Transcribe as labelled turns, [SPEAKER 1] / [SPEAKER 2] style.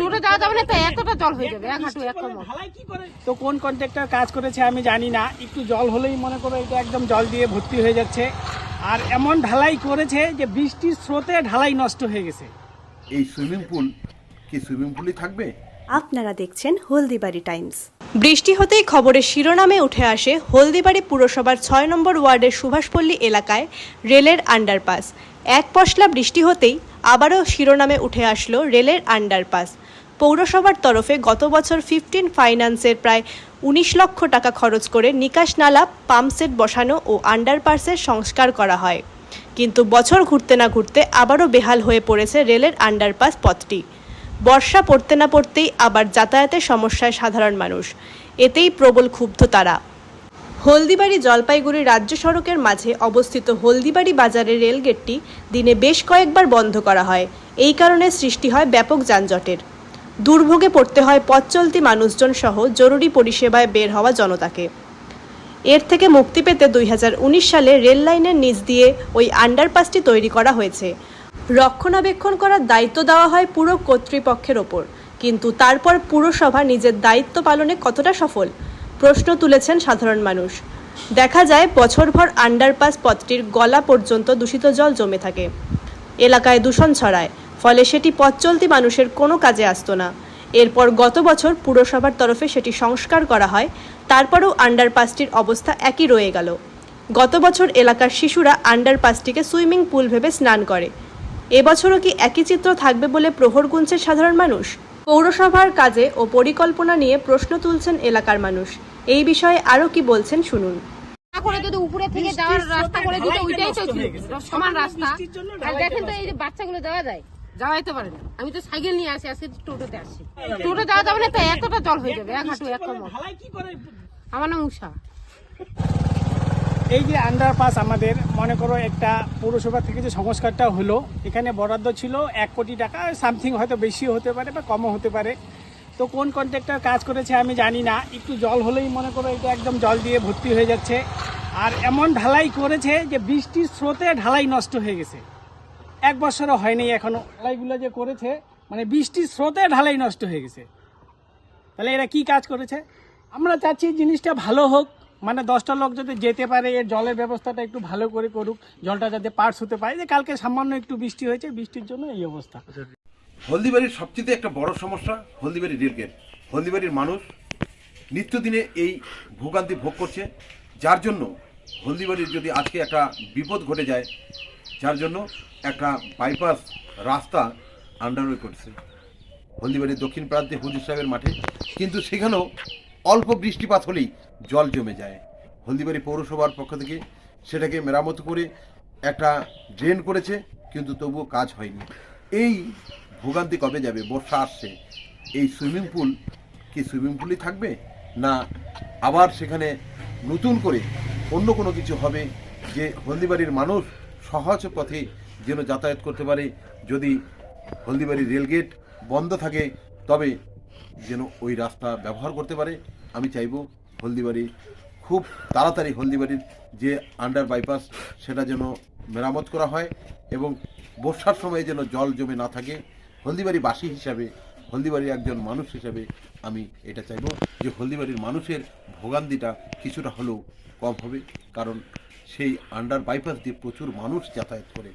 [SPEAKER 1] টোটো যাওয়া যাবে না তো এতটা জল হয়ে যাবে এক হাঁটু এক কোমর
[SPEAKER 2] তো কোন কন্ট্রাক্টর কাজ করেছে আমি জানি না একটু জল হলেই মনে করো এটা একদম জল দিয়ে ভর্তি হয়ে যাচ্ছে। আর এমন ঢালাই করেছে যে বৃষ্টির স্রোতে ঢালাই নষ্ট হয়ে গেছে।
[SPEAKER 3] এই সুইমিং পুল কি সুইমিং পুলই থাকবে?
[SPEAKER 4] আপনারা দেখছেন হলদিবাড়ি টাইমস।
[SPEAKER 5] বৃষ্টি হতেই খবরের শিরোনামে উঠে আসে হলদিবাড়ি পুরসভার ছয় নম্বর ওয়ার্ডের সুভাষপল্লী এলাকায় রেলের আন্ডারপাস। এক পশলা বৃষ্টি হতেই আবারও শিরোনামে উঠে আসলো রেলের আন্ডারপাস পৌরসভার তরফে গত বছর ফিফটিন ফাইন্যান্সের প্রায় উনিশ লক্ষ টাকা খরচ করে নিকাশ নালা পাম্পসেট বসানো ও আন্ডারপাসের সংস্কার করা হয়। কিন্তু বছর ঘুরতে না ঘুরতে আবারও বেহাল হয়ে পড়েছে রেলের আন্ডারপাস পথটি। বর্ষা পড়তে না পড়তেই আবার যাতায়াতের সমস্যায় সাধারণ মানুষ। এতেই প্রবল ক্ষুব্ধ তারা। হলদিবাড়ি জলপাইগুড়ি রাজ্য সড়কের মাঝে অবস্থিত হলদিবাড়ি বাজারের রেলগেটটি দিনে বেশ কয়েকবার বন্ধ করা হয়। এই কারণে সৃষ্টি হয় ব্যাপক যানজটের। দুর্ভোগে পড়তে হয় পথ চলতি মানুষজন সহ জরুরি পরিষেবায় বের হওয়া জনতাকে। এর থেকে মুক্তি পেতে দুই হাজার উনিশ সালে রেল লাইনের নিচ দিয়ে ওই আন্ডারপাসটি তৈরি করা হয়েছে। রক্ষণাবেক্ষণ করার দায়িত্ব দেওয়া হয় পুরো কর্তৃপক্ষের ওপর। কিন্তু তারপর পুরসভা নিজের দায়িত্ব পালনে কতটা সফল প্রশ্ন তুলেছেন সাধারণ মানুষ। দেখা যায়, বছরভর আন্ডারপাস পথটির গলা পর্যন্ত দূষিত জল জমে থাকে। এলাকায় দূষণ ছড়ায়, ফলে সেটি পথ চলতি মানুষের কোনো কাজে আসতো না। এরপর গত বছর পুরসভার তরফে সেটি সংস্কার করা হয়, তারপরেও আন্ডারপাসটির অবস্থা একই রয়ে গেল। গত বছর এলাকার শিশুরা আন্ডারপাসটিকে সুইমিং পুল ভেবে স্নান করে। এবছরও কি একই চিত্র থাকবে বলে প্রহর গুনছে সাধারণ মানুষ? পৌরসভার কাজে ও পরিকল্পনা নিয়ে প্রশ্ন তুলছেন এলাকার মানুষ। এই বিষয়ে আরও কি বলছেন শুনুন।
[SPEAKER 1] না করে যদি উপরে থেকে যাওয়ার রাস্তা করে দিতে ওইটাই তো সমান রাস্তা। আর দেখেন তো এই যে বাচ্চাগুলো দেওয়া যায়। যাওয়াইতে পারে না। আমি তো সাইকেল নিয়ে আসি আজকে টোটোতে আসি। টোটো যাওয়া যাবে না তো এতটা জল হয়ে যাবে এক হাঁটু এক কোমর
[SPEAKER 2] ঢালাই কি করে?
[SPEAKER 1] আমার নাম উষা
[SPEAKER 2] এই যে আন্ডারপাস আমাদের, মনে করো একটা পৌরসভা থেকে যে সংস্কারটা হলো, এখানে বরাদ্দ ছিল এক কোটি টাকা সামথিং হয়তো বেশি হতে পারে বা কমও হতে পারে। তো কোন কন্ট্রাক্টর কাজ করেছে আমি জানি না, একটু জল হলেই মনে করো এটা একদম জল দিয়ে ভর্তি হয়ে যাচ্ছে। আর এমন ঢালাই করেছে যে বৃষ্টির স্রোতে ঢালাই নষ্ট হয়ে গেছে। এক বছরও হয়নি এখনও ঢালাইগুলো যে করেছে মানে বৃষ্টির স্রোতে ঢালাই নষ্ট হয়ে গেছে। তাহলে এরা কি কাজ করেছে? আমরা চাচ্ছি জিনিসটা ভালো হোক মানে দশটা লোক যদি যেতে পারে, এর জলের ব্যবস্থাটা একটু ভালো করে করুক, জলটা যাতে পার্স হতে পারে। যে কালকে সামান্য একটু বৃষ্টি হয়েছে, বৃষ্টির জন্য এই অবস্থা।
[SPEAKER 3] হলদিবাড়ির সবচেয়ে একটা বড় সমস্যা হলদিবাড়ি রেলগেট হলদিবাড়ির মানুষ নিত্যদিনে এই ভোগান্তি ভোগ করছে। যার জন্য হলদিবাড়ির যদি আজকে একটা বিপদ ঘটে যায়, যার জন্য একটা বাইপাস রাস্তা আন্ডারওয়ে করছে। হলদিবাড়ির দক্ষিণ প্রান্তে হুজুর সাহেবের মাঠে। কিন্তু সেখানেও অল্প বৃষ্টিপাত হলেই জল জমে যায়। হলদিবাড়ি পৌরসভার পক্ষ থেকে সেটাকে মেরামত করে একটা ড্রেন করেছে, কিন্তু তবুও কাজ হয়নি। এই ভোগান্তি কবে যাবে? বর্ষা আসছে। এই সুইমিং পুল কি সুইমিং পুলই থাকবে? না, আবার সেখানে নতুন করে অন্য কোনো কিছু হবে যে হলদিবাড়ির মানুষ সহজ পথে যেন যাতায়াত করতে পারে। যদি হলদিবাড়ি রেলগেট বন্ধ থাকে, তবে যেন ওই রাস্তা ব্যবহার করতে পারে। আমি চাইব হলদিবাড়ি, খুব তাড়াতাড়ি হলদিবাড়ির যে আন্ডার বাইপাস সেটা যেন মেরামত করা হয় এবং বর্ষার সময় যেন জল জমে না থাকে হলদিবাড়ি বাসী হিসাবে, হলদিবাড়ির একজন মানুষ হিসাবে আমি এটা চাইব যে হলদিবাড়ির মানুষের ভোগান্তিটা কিছুটা হলেও কম হবে, কারণ সেই আন্ডার বাইপাস দিয়ে প্রচুর মানুষ যাতায়াত করে।